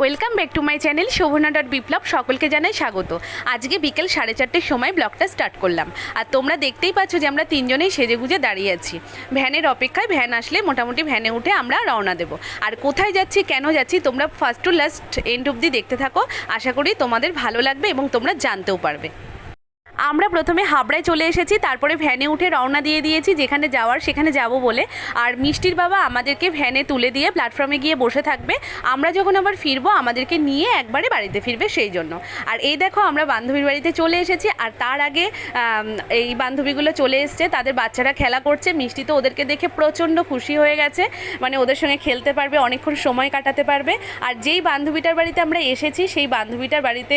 Welcome back to my channel Shobhana dot Biplab সকলকে জানাই স্বাগত। আজকে বিকেল সাড়ে চারটের সময় ব্লগটা স্টার্ট করলাম। আর তোমরা দেখতেই পাচ্ছ যে আমরা তিনজনেই সেজে গুজে দাঁড়িয়ে আছি। ভ্যানের অপেক্ষায় ভ্যান আসলে মোটামুটি ভ্যানে উঠে আমরা রওনা দেব। আর কোথায় যাচ্ছি, কেন যাচ্ছি, তোমরা ফার্স্ট টু লাস্ট এন্ড অবধি দেখতে থাকো। আশা করি তোমাদের ভালো লাগবে এবং তোমরা জানতেও পারবে। আমরা প্রথমে হাবড়ায় চলে এসেছি, তারপরে ভ্যানে উঠে রওনা দিয়ে দিয়েছি, যেখানে যাওয়ার সেখানে যাব বলে। আর মিষ্টির বাবা আমাদেরকে ভ্যানে তুলে দিয়ে প্ল্যাটফর্মে গিয়ে বসে থাকবে। আমরা যখন আবার ফিরবো, আমাদেরকে নিয়ে একবারে বাড়িতে ফিরবে সেই জন্য। আর এই দেখো, আমরা বান্ধবীর বাড়িতে চলে এসেছি, আর তার আগে এই বান্ধবীগুলো চলে এসছে, তাদের বাচ্চারা খেলা করছে। মিষ্টি তো ওদেরকে দেখে প্রচণ্ড খুশি হয়ে গেছে মানে ওদের সঙ্গে খেলতে পারবে, অনেকক্ষণ সময় কাটাতে পারবে। আর যেই বান্ধবীটার বাড়িতে আমরা এসেছি, সেই বান্ধবীটার বাড়িতে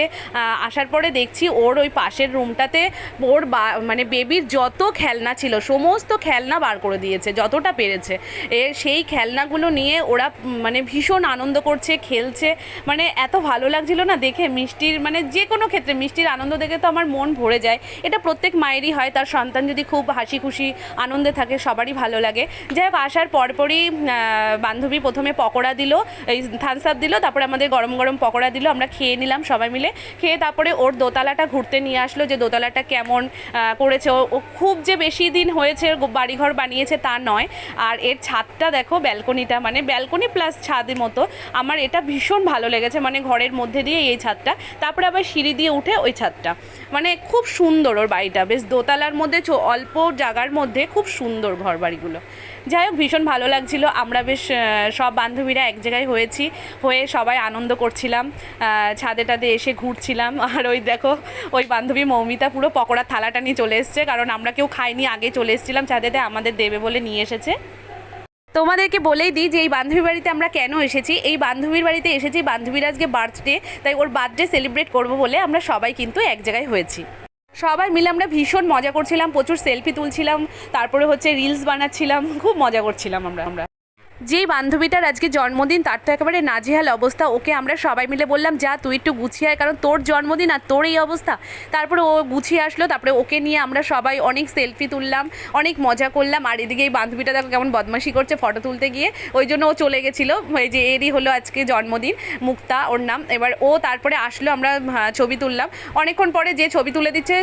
আসার পরে দেখছি ওর ওই পাশের রুমটাতে ওর বা- মানে বেবির যত খেলনা ছিল, সমস্ত খেলনা বার করে দিয়েছে, যতটা পেরেছে। এ, সেই খেলনাগুলো নিয়ে ওরা মানে ভীষণ আনন্দ করছে, খেলছে। মানে এত ভালো লাগছিল না দেখে মিষ্টির মানে যে কোনো ক্ষেত্রে মিষ্টির আনন্দ দেখে তো আমার মন ভরে যায়। এটা প্রত্যেক মায়েরই হয়, তার সন্তান যদি খুব হাসি খুশি, আনন্দে থাকে, সবারই ভালো লাগে। যাই হোক, আসার পরপরই বান্ধবী প্রথমে পকোড়া দিল, এই থামস আপ দিল, তারপরে আমাদের গরম গরম পকোড়া দিল, আমরা খেয়ে নিলাম সবাই মিলে। খেয়ে তারপরে ওর দোতলাটা ঘুরতে নিয়ে আসলো, যে দোতলাটা কেমন করেছে ও খুব যে বেশি দিন হয়েছে বাড়িঘর বানিয়েছে তা নয়। আর এর ছাদটা দেখো, ব্যালকনিটা মানে ব্যালকনি প্লাস ছাদের মতো। আমার এটা ভীষণ ভালো লেগেছে মানে ঘরের মধ্যে দিয়ে এই ছাদটা। তারপরে আবার সিঁড়ি দিয়ে উঠে ওই ছাদটা। মানে খুব সুন্দর ওর বাড়িটা, বেশ দোতলার মধ্যে অল্প জায়গার মধ্যে খুব সুন্দর ঘর বাড়িগুলো। যাই হোক, ভীষণ ভালো লাগছিল। আমরা বেশ সব বান্ধবীরা এক জায়গায় হয়েছি, হয়ে সবাই আনন্দ করছিলাম। ছাদে টাদে এসে ঘুরছিলাম। আর ওই দেখো, ওই বান্ধবী মৌমিতা পুরো পকোড়ার থালাটা নিয়ে চলে এসছে, কারণ আমরা কেউ খাইনি, আগে চলে এসেছিলাম ছাদেতে আমাদের দেবে বলে নিয়ে এসেছে। তোমাদেরকে বলেই দিই যে এই বান্ধবীর বাড়িতে আমরা কেন এসেছি? এই বান্ধবীর বাড়িতে এসেছি, বান্ধবীর আজকে বার্থডে তাই ওর বার্থডে সেলিব্রেট করব বলে আমরা সবাই কিন্তু এক জায়গায় হয়েছি। সবাই মিলে আমরা ভীষণ মজা করছিলাম, প্রচুর সেলফি তুলছিলাম, তারপরে হচ্ছে রিলস বানাচ্ছিলাম, খুব মজা করছিলাম আমরা আমরা। যেই বান্ধবীটার আজকে জন্মদিন, তার তো একেবারে নাজেহাল অবস্থা। ওকে আমরা সবাই মিলে বললাম, যা, তুই একটু গুছিয়ে আয়, কারণ তোর জন্মদিন আর তোর এই অবস্থা। তারপরে ও গুছিয়ে আসলো, তারপরে ওকে নিয়ে আমরা সবাই অনেক সেলফি তুললাম, অনেক মজা করলাম। আর এদিকে এই বান্ধবীটা দেখো কেমন বদমাশি করছে ফটো তুলতে গিয়ে। ওই জন্য ও চলে গেছিল এই যে এরই হলো আজকে জন্মদিন, মুক্তা, ওর নাম। এবার ও তারপরে আসলো, আমরা ছবি তুললাম। অনেকক্ষণ পরে যে ছবি তুলে দিচ্ছে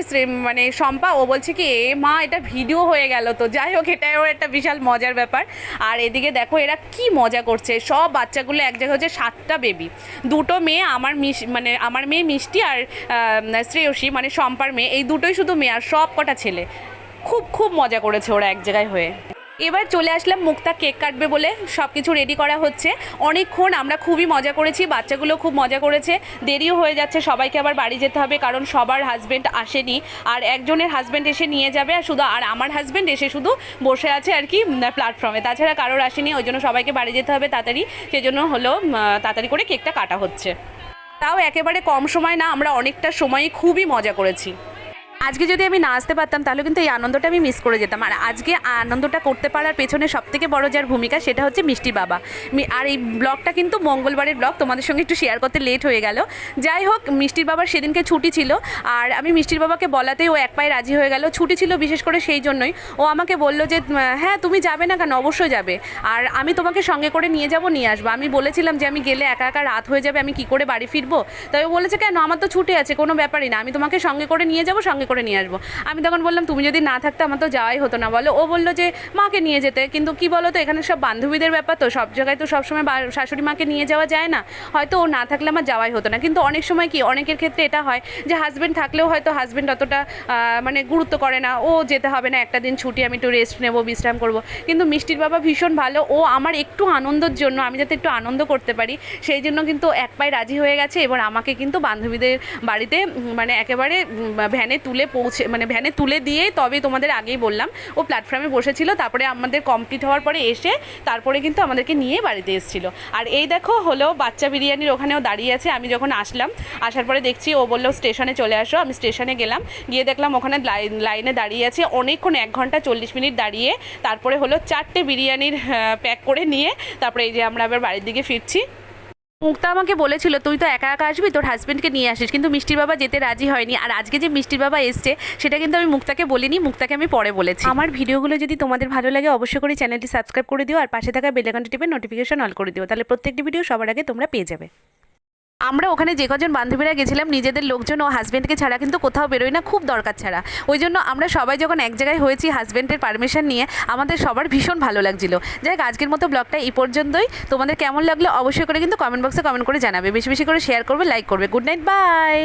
মানে শম্পা, ও বলছে কি, এ মা, এটা ভিডিও হয়ে গেল তো। যাই হোক, এটাও একটা বিশাল মজার ব্যাপার। আর এদিকে দেখো এরা কি মজা করছে? সব বাচ্চাগুলো এক জায়গায় হচ্ছে সাতটা বেবি দুটো মেয়ে, আমার মিস মানে আমার মেয়ে মিষ্টি আর শ্রেয়সী মানে শম্পার মেয়ে, এই দুটোই শুধু মেয়ে আর সব কটা ছেলে। খুব খুব মজা করেছে ওরা এক জায়গায় হয়ে। এবার চলে আসলাম মুক্তা কেক কাটবে বলে সব কিছু রেডি করা হচ্ছে। অনেকক্ষণ আমরা খুবই মজা করেছি, বাচ্চাগুলো খুব মজা করেছে। দেরিও হয়ে যাচ্ছে, সবাইকে আবার বাড়ি যেতে হবে কারণ সবার হাজব্যান্ড আসেনি। আর একজনের হাজব্যান্ড এসে নিয়ে যাবে আর শুধু আর আমার হাজব্যান্ড এসে শুধু বসে আছে আর কি প্ল্যাটফর্মে তাছাড়া কারোর আসেনি, ওই জন্য সবাইকে বাড়ি যেতে হবে তাড়াতাড়ি। সেজন্য হলো তাড়াতাড়ি করে কেকটা কাটা হচ্ছে। তাও একেবারে কম সময় না, আমরা অনেকটা সময় খুবই মজা করেছি। আজকে যদি আমি না আসতে পারতাম, তাহলে কিন্তু এই আনন্দটা আমি মিস করে যেতাম। আর আজকে আনন্দটা করতে পারার পেছনে সব থেকে বড় যার ভূমিকা, সেটা হচ্ছে মিষ্টি বাবা। আর এই ব্লগটা কিন্তু মঙ্গলবারের ব্লগ, তোমাদের সঙ্গে একটু শেয়ার করতে লেট হয়ে গেল। যাই হোক মিষ্টির বাবার সেদিনকে ছুটি ছিল, আর আমি মিষ্টির বাবাকে বলাতেই ও এক পায়ে রাজি হয়ে গেল। ছুটি ছিল বিশেষ করে সেই জন্যই। ও আমাকে বলল যে হ্যাঁ তুমি যাবে না কেন? অবশ্যই যাবে। আর আমি তোমাকে সঙ্গে করে নিয়ে যাব, নিয়ে আসব। আমি বলেছিলাম যে, আমি গেলে একা একা রাত হয়ে যাবে, আমি কি করে বাড়ি ফিরবো? তাই ও বলেছে, কেন? আমার তো ছুটি আছে, কোনো ব্যাপারই না। আমি তোমাকে সঙ্গে করে নিয়ে যাব, সঙ্গে করে নিয়ে আসব। আমি তখন বললাম, তুমি যদি না থাকতে আমার তো যাওয়াই হতো না। বলো, ও বলল যে, মাকে নিয়ে যেতে। কিন্তু কি বলো তো, এখানে সব বান্ধবীদের ব্যাপার তো, সব জায়গায় তো সবসময় শাশুড়ি মাকে নিয়ে যাওয়া যায় না। হয়তো ও না থাকলে আমার যাওয়াই হতো না। কিন্তু অনেক সময় কি, অনেকের ক্ষেত্রে এটা হয় যে হাজব্যান্ড থাকলেও হয়তো হাজব্যান্ড অতটা মানে গুরুত্ব করে না। ও যেতে হবে না, একটা দিন ছুটি, আমি একটু রেস্ট নেব, বিশ্রাম করব। কিন্তু মিষ্টির বাবা ভীষণ ভালো। ও আমার একটু আনন্দের জন্য, আমি যাতে একটু আনন্দ করতে পারি, সেই জন্য কিন্তু এক পায়ে রাজি হয়ে গেছে। এবার আমাকে কিন্তু বান্ধবীদের বাড়িতে মানে একেবারে ভ্যানে তুলে পৌঁছে মানে ভ্যানে তুলে দিয়ে তবে তোমাদের আগেই বললাম, ও প্ল্যাটফর্মে বসেছিল, তারপরে আমাদের কমপ্লিট হওয়ার পরে এসে তারপরে কিন্তু আমাদেরকে নিয়ে বাড়িতে এসেছিল। আর এই দেখো হলো বাচ্চা বিরিয়ানির ওখানেও দাঁড়িয়ে আছে, আমি যখন আসলাম, আসার পরে দেখছি ও বলল স্টেশনে চলে আসো। আমি স্টেশনে গেলাম, গিয়ে দেখলাম ওখানে লাইনে দাঁড়িয়ে আছে, অনেকক্ষণ এক ঘণ্টা চল্লিশ মিনিট দাঁড়িয়ে, তারপরে হলো চারটে বিরিয়ানির প্যাক করে নিয়ে, তারপরে এই যে আমরা আবার বাড়ির দিকে ফিরছি। মুক্তা আমাকে বলেছিল, তুই তো একা একা আসবি, তোর হাজব্যান্ডকে নিয়ে আসিস। কিন্তু মিষ্টির বাবা যেতে রাজি হয়নি। আর আজকে যে মিষ্টির বাবা এসছে, সেটা কিন্তু আমি মুক্তাকে বলিনি, মুক্তাকে আমি পরে বলেছি। আমার ভিডিওগুলো যদি তোমাদের ভালো লাগে, অবশ্যই করে চ্যানেলটি সাবস্ক্রাইব করে দিও, আর পাশে থাকা বেলাকানটি টিপে নোটিফিকেশন অল করে দিও। তাহলে প্রত্যেকটি ভিডিও সবার আগে তোমরা পেয়ে যাবে। আমরা ওখানে যে কজন বান্ধবীরা গেছিলাম, নিজেদের লোকজন ও হাজব্যান্ডকে ছাড়া কিন্তু কোথাও বেরোই না, খুব দরকার ছাড়া। ওই জন্য আমরা সবাই যখন এক জায়গায় হয়েছি হাজব্যান্ডের পারমিশন নিয়ে, আমাদের সবার ভীষণ ভালো লাগছিল। যাই আজকের মতো ব্লগটা এই পর্যন্তই। তোমাদের কেমন লাগল অবশ্যই করে কিন্তু কমেন্ট বক্সে কমেন্ট করে জানাবে। বেশি বেশি করে শেয়ার করবে লাইক করবে। Good night bye